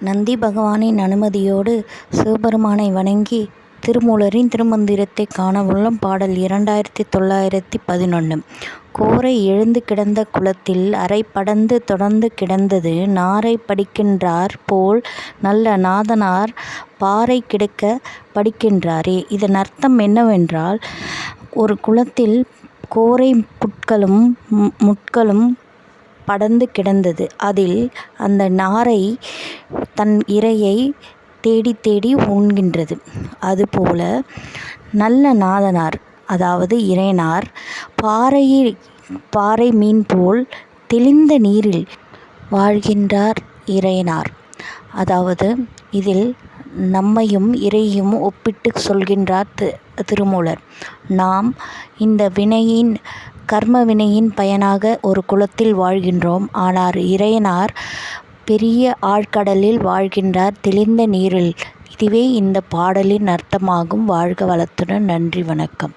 நந்தி பகவானின் அனுமதியோடு சிவபெருமானை வணங்கி திருமூலரின் திருமந்திரத்தை காண பாடல் இரண்டாயிரத்தி தொள்ளாயிரத்தி பதினொன்று கோரை எழுந்து கிடந்த குளத்தில் அரை படந்து தொடர்ந்து கிடந்தது நாரை படிக்கின்றார் போல் நல்ல நாதனார் பாறை கிடக்க படிக்கின்றாரே. இதன் அர்த்தம் என்னவென்றால் ஒரு குளத்தில் கோரை புட்களும் முட்களும் படர்ந்து கிடந்தது. அதில் அந்த நாரை தன் இரையை தேடி தேடி உண்கின்றது. அதுபோல நல்ல நாதனார் அதாவது இறைனார் பாறையில் பாறை மீன் போல் தெளிந்த நீரில் வாழ்கின்றார் இறையனார். அதாவது இதில் நம்மையும் இறையும் ஒப்பிட்டு சொல்கின்றார் திருமூலர். நாம் இந்த வினையின் கர்ம வினையின் பயனாக ஒரு குலத்தில் வாழ்கின்றோம். ஆனால் இறையனார் பெரிய ஆழ்கடலில் வாழ்கின்றார். தெளிந்த நீரில். இதுவே இந்த பாடலின் அர்த்தமாகும். வாழ்க வளத்துடன். நன்றி வணக்கம்.